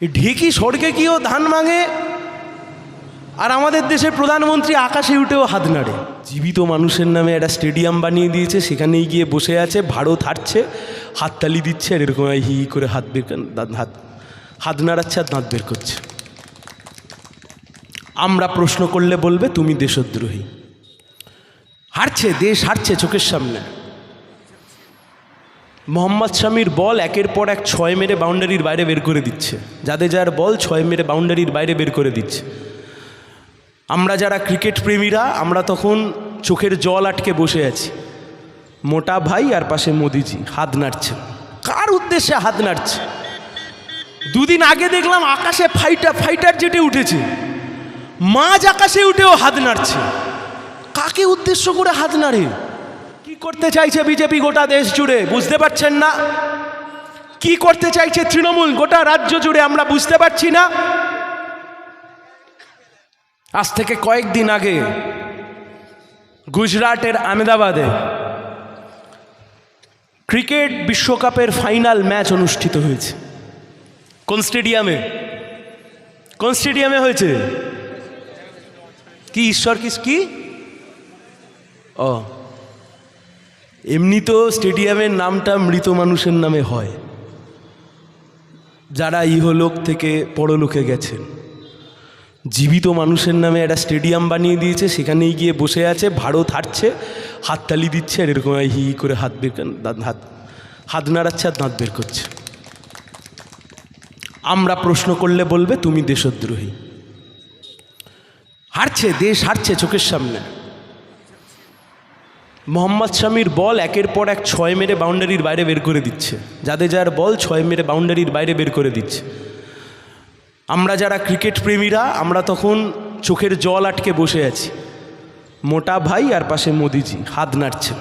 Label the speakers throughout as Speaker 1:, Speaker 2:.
Speaker 1: এই ঢেকি সড়কে গিয়েও ধান মাঙে আর আমাদের দেশের প্রধানমন্ত্রী আকাশে উঠেও হাত নাড়ে। জীবিত মানুষের নামে একটা স্টেডিয়াম বানিয়ে দিয়েছে, সেখানেই গিয়ে বসে আছে, ভারত হাঁটছে হাততালি দিচ্ছে, আর এরকম হি করে হাত বের হাত হাত নাড়াচ্ছে, আর দাঁত বের করছে। আমরা প্রশ্ন করলে বলবে, তুমি দেশদ্রোহী। হারছে, দেশ হারছে চোখের সামনে। মোহাম্মদ শামির বল একের পর এক ছয় মেরে বাউন্ডারির বাইরে বের করে দিচ্ছে। যাদের যার বল ছয় মেরে বাউন্ডারির বাইরে বের করে দিচ্ছে। আমরা যারা ক্রিকেট প্রেমীরা, আমরা তখন চোখের জল আটকে বসে আছি। মোটা ভাই আর পাশে মোদিজি, হাত নাড়ছে। কার উদ্দেশ্যে হাত নাড়ছে? দুদিন আগে দেখলাম আকাশে ফাইটার ফাইটার জেটে উঠেছে। মাঝ আকাশে উঠেও হাত নাড়ছে। কাকে উদ্দেশ্য করে হাত নাড়ে? কি করতে চাইছে বিজেপি গোটা দেশ জুড়ে? বুঝতে পারছেন না? কি করতে চাইছে তৃণমূল গোটা রাজ্য জুড়ে আমরা বুঝতে পারছি না? আজ থেকে কয়েকদিন আগে গুজরাটের আহমেদাবাদে ক্রিকেট বিশ্বকাপের ফাইনাল ম্যাচ অনুষ্ঠিত হয়েছে। কোন স্টেডিয়ামে? কোন স্টেডিয়ামে হয়েছে? কি ঈশ্বর, কি ও এমনি তো স্টেডিয়ামের নামটা মৃত মানুষের নামে হয়। যারা ইহলোক থেকে পরলোকে গেছেন। জীবিত মানুষের নামে একটা স্টেডিয়াম বানিয়ে দিয়েছে, সেখানেই গিয়ে বসে আছে, ভারত হাঁটছে, হাততালি দিচ্ছে, আর এরকম হি করে হাত বের হাত হাত নাড়াচ্ছে, আর দাঁত বের করছে। আমরা প্রশ্ন করলে বলবে, তুমি দেশদ্রোহী। হারছে দেশ হারছে চোখের সামনে। মোহাম্মদ শামির বল একের পর এক ছয় মেরে বাউন্ডারির বাইরে বের করে দিচ্ছে। যাদের যার বল ছয় মেরে বাউন্ডারির বাইরে বের করে দিচ্ছে। আমরা যারা ক্রিকেট প্রেমীরা, আমরা তখন চোখের জল আটকে বসে আছি। মোটা ভাই আর পাশে মোদিজি, হাত নাড়ছে।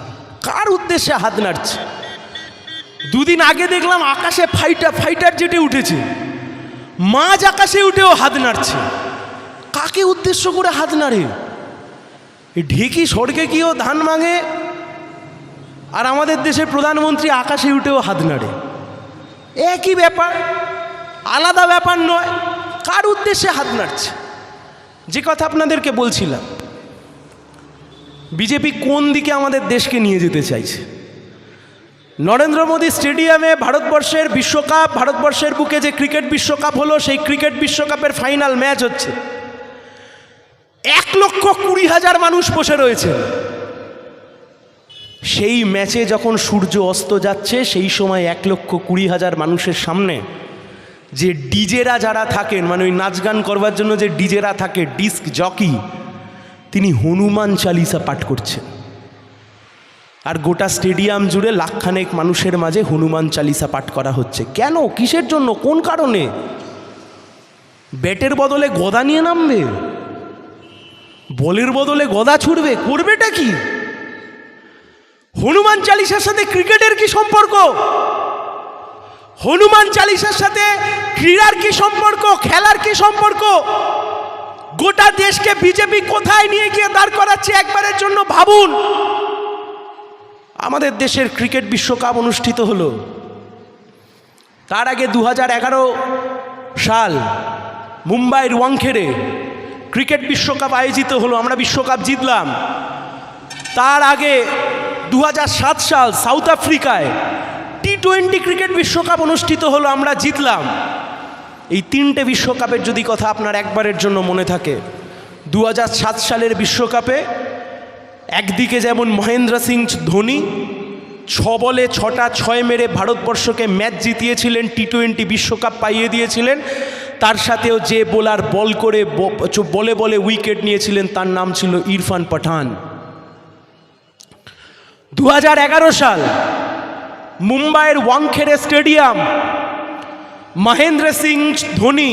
Speaker 1: কার উদ্দেশ্যে হাত নাড়ছে? দুদিন আগে দেখলাম আকাশে ফাইটার ফাইটার জেটে উঠেছে। মাঝ আকাশে উঠেও হাত নাড়ছে। কাকে উদ্দেশ্য করে হাত নাড়ে? ঢেকি সড়কে গিয়েও ধান মাঙে আর আমাদের দেশের প্রধানমন্ত্রী আকাশে উঠেও হাত নাড়ে। একই ব্যাপার, আলাদা ব্যাপার নয়, কার উদ্দেশ্যে হাত নাড়ছে? যে কথা আপনাদেরকে বলছিলাম, বিজেপি কোন দিকে আমাদের দেশকে নিয়ে যেতে চাইছে? নরেন্দ্র মোদী স্টেডিয়ামে ভারতবর্ষের বিশ্বকাপ, ভারতবর্ষের বুকে যে ক্রিকেট বিশ্বকাপ হলো, সেই ক্রিকেট বিশ্বকাপের ফাইনাল ম্যাচ হচ্ছে। এক লক্ষ কুড়ি হাজার মানুষ বসে রয়েছে। সেই ম্যাচে যখন সূর্য অস্ত যাচ্ছে, সেই সময় এক লক্ষ কুড়ি হাজার মানুষের সামনে যে ডিজেরা যারা থাকেন মানে ওই নাচ গান করবার জন্য যে ডিজেরা থাকে, ডিস্ক জকি, তিনি হনুমান চালিসা পাঠ করছেন। আর গোটা স্টেডিয়াম জুড়ে লাখখানেক মানুষের মাঝে হনুমান চালিসা পাঠ করা হচ্ছে। কেন? কিসের জন্য? কোন কারণে? ব্যাটের বদলে গদা নিয়ে নামবে? বলের বদলে গদা ছুড়বে, করবেটা কি? হনুমান চালিসার সাথে ক্রিকেটের কি সম্পর্ক? হনুমান চালিসার সাথে ক্রীড়ার কি সম্পর্ক, খেলার কি সম্পর্ক? গোটা দেশকে বিজেপি কোথায় নিয়ে গিয়ে দাঁড় করাচ্ছে একবারের জন্য ভাবুন। আমাদের দেশের ক্রিকেট বিশ্বকাপ অনুষ্ঠিত হলো। তার আগে দু হাজার এগারো সাল মুম্বাইয়ের ওয়াংখেড়ে ক্রিকেট বিশ্বকাপ আয়োজিত হলো, আমরা বিশ্বকাপ জিতলাম। তার আগে দু হাজার সাত সাল সাউথ আফ্রিকায় টি টোয়েন্টি ক্রিকেট বিশ্বকাপ অনুষ্ঠিত হলো, আমরা জিতলাম। এই তিনটে বিশ্বকাপের যদি কথা আপনার একবারের জন্য মনে থাকে দু হাজার সাত সালের বিশ্বকাপে একদিকে যেমন মহেন্দ্র সিং ধোনি, ছ বলে ছটা, ছয় মেরে ভারতবর্ষকে ম্যাচ জিতিয়েছিলেন টি টোয়েন্টি বিশ্বকাপ পাইয়ে দিয়েছিলেন। তার সাথেও যে বোলার বল করে বলে বলে উইকেট নিয়েছিলেন, তার নাম ছিল ইরফান পাঠান। দু হাজার এগারো সাল মুম্বাইয়ের ওয়াংখেড়ে স্টেডিয়াম, মহেন্দ্র সিং ধোনি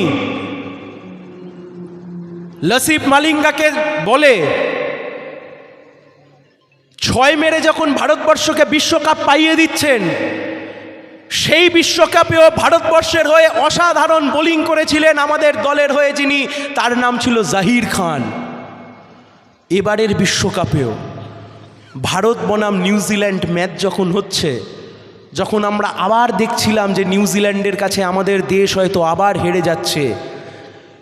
Speaker 1: লসিফ মালিঙ্গাকে বলে, ছয় মেরে যখন ভারতবর্ষকে বিশ্বকাপ পাইয়ে দিচ্ছেন সেই বিশ্বকাপেও ভারতবর্ষের হয়ে অসাধারণ বোলিং করেছিলেন আমাদের দলের হয়ে যিনি, তার নাম ছিল জাহির খান। এবারের বিশ্বকাপেও ভারত বনাম নিউজিল্যান্ড ম্যাচ যখন হচ্ছে, যখন আমরা আবার দেখছিলাম যে নিউজিল্যান্ডের কাছে আমাদের দেশ হয়তো আবার হেরে যাচ্ছে,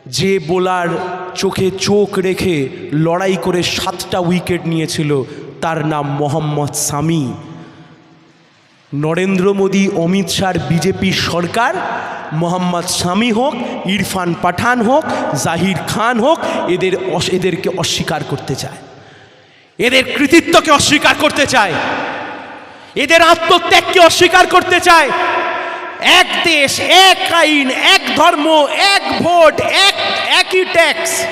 Speaker 1: যে বোলার চোখে চোখ রেখে লড়াই করে সাতটা উইকেট নিয়েছিল, তার নাম মোহাম্মদ সামি। নরেন্দ্র মোদী, অমিত শাহর বিজেপি সরকার, মোহাম্মদ শামি হোক, ইরফান পাঠান হোক, জাহির খান হোক, এদের এদেরকে অস্বীকার করতে চায়। এদের কৃতিত্বকে অস্বীকার করতে চায়। এদের আত্মত্যাগকে অস্বীকার করতে চায়। এক দেশ, এক আইন, এক ধর্ম, এক ভোট, এক, একই ট্যাক্স।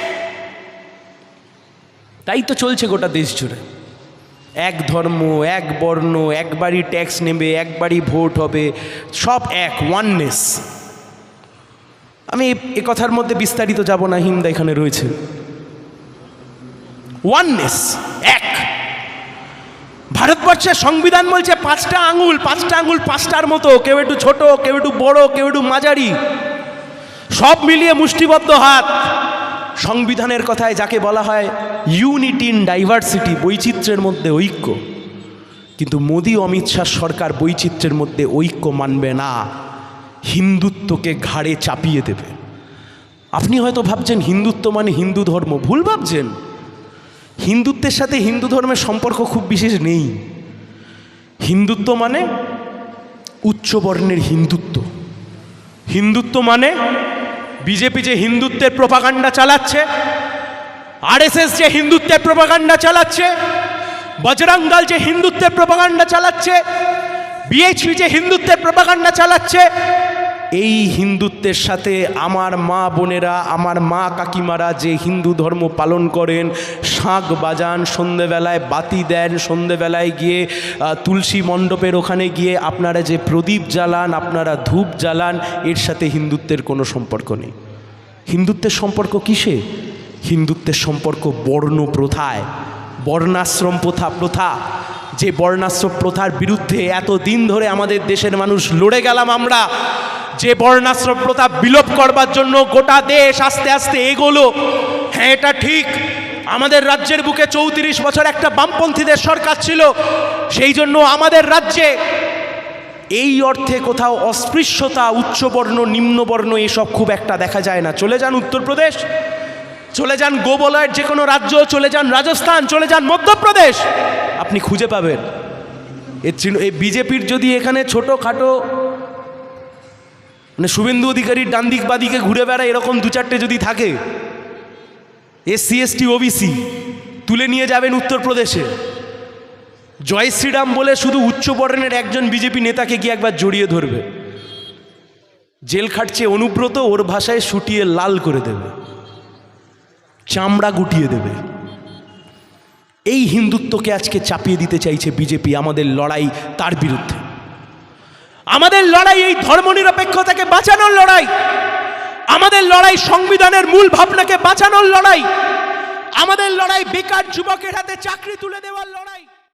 Speaker 1: তাই তো চলছে গোটা দেশ জুড়ে। এক ধর্ম, এক বর্ণ, একবারই ট্যাক্স নেবে, একবারই ভোট হবে, সব এক ওয়াননেস আমি এ কথার মধ্যে বিস্তারিত যাব না হিন্দা এখানে রয়েছে। ওয়াননেস এক। ভারতবর্ষের সংবিধান বলছে পাঁচটা আঙুল পাঁচটা আঙুল পাঁচটার মতো, কেউ একটু ছোট, কেউ একটু বড়, কেউ একটু মাঝারি। সব মিলিয়ে মুষ্টিবদ্ধ হাত। সংবিধানের কথায় যাকে বলা হয় ইউনিটি ইন ডাইভার্সিটি বৈচিত্র্যের মধ্যে ঐক্য। কিন্তু মোদি অমিত শাহ সরকার বৈচিত্র্যের মধ্যে ঐক্য মানবে না, হিন্দুত্বকে ঘাড়ে চাপিয়ে দেবে। আপনি হয়তো ভাবছেন, হিন্দুত্ব মানে হিন্দু ধর্ম। ভুল ভাবছেন। হিন্দুত্বের সাথে হিন্দু ধর্মের সম্পর্ক খুব বিশেষ নেই। হিন্দুত্ব মানে উচ্চ বর্ণের হিন্দুত্ব। হিন্দুত্ব মানে বিজেপি যে হিন্দুত্বের প্রপাগান্ডা চালাচ্ছে, আরএসএস যে হিন্দুত্বের প্রপাগান্ডা চালাচ্ছে বজরং দল যে হিন্দুত্বের প্রপাগান্ডা চালাচ্ছে, বিএইচপি যে হিন্দুত্বের প্রপাগান্ডা চালাচ্ছে এই হিন্দুত্বের সাথে আমার মা বোনেরা, আমার মা কাকিমারা যে হিন্দু ধর্ম পালন করেন, শাঁখ বাজান, সন্ধেবেলায় বাতি দেন, সন্ধেবেলায় গিয়ে তুলসী মণ্ডপের ওখানে গিয়ে আপনারা যে প্রদীপ জ্বালান, আপনারা ধূপ জ্বালান, এর সাথে হিন্দুত্বের কোনো সম্পর্ক নেই। হিন্দুত্বের সম্পর্ক কিসে? হিন্দুত্বের সম্পর্ক বর্ণ প্রথায়, বর্ণাশ্রম প্রথা প্রথা। যে বর্ণাশ্রম প্রথার বিরুদ্ধে এত দিন ধরে আমাদের দেশের মানুষ লড়ে গেলাম আমরা যে বর্ণাশ্রম প্রথা বিলোপ করবার জন্য গোটা দেশ আস্তে আস্তে এগোলো। হ্যাঁ এটা ঠিক। আমাদের রাজ্যের বুকে চৌত্রিশ বছর একটা বামপন্থীদের সরকার ছিল। সেই জন্য আমাদের রাজ্যে এই অর্থে কোথাও অস্পৃশ্যতা, উচ্চবর্ণ, নিম্নবর্ণ এসব খুব একটা দেখা যায় না। চলে যান উত্তরপ্রদেশ, চলে যান গোবলয়ের যে কোনো রাজ্য, চলে যান রাজস্থান, চলে যান মধ্যপ্রদেশ। আপনি খুঁজে পাবেন। এর চিহ্ন- এই বিজেপির যদি এখানে ছোটো খাটো মানে শুভেন্দু অধিকারীর ডান দিক বাদিকে ঘুরে বেড়ায় এরকম দু চারটে যদি থাকে, এসসি, এসটি, ওবিসি, তুলে নিয়ে যাবেন উত্তরপ্রদেশে। জয় শ্রীরাম বলে শুধু উচ্চ বর্ণের একজন বিজেপি নেতাকে গিয়ে একবার জড়িয়ে ধরবে। জেল খাটছে অনুব্রত, ওর ভাষায় শুটিয়ে লাল করে দেবে। চামড়া গুটিয়ে দেবে। এই হিন্দুত্বকে আজকে চাপিয়ে দিতে চাইছে বিজেপি, আমাদের লড়াই তার বিরুদ্ধে। আমাদের লড়াই এই ধর্মনিরপেক্ষতাকে বাঁচানোর লড়াই। আমাদের লড়াই সংবিধানের মূল ভাবনাকে বাঁচানোর লড়াই। আমাদের লড়াই বেকার যুবকের হাতে চাকরি তুলে দেওয়ার লড়াই।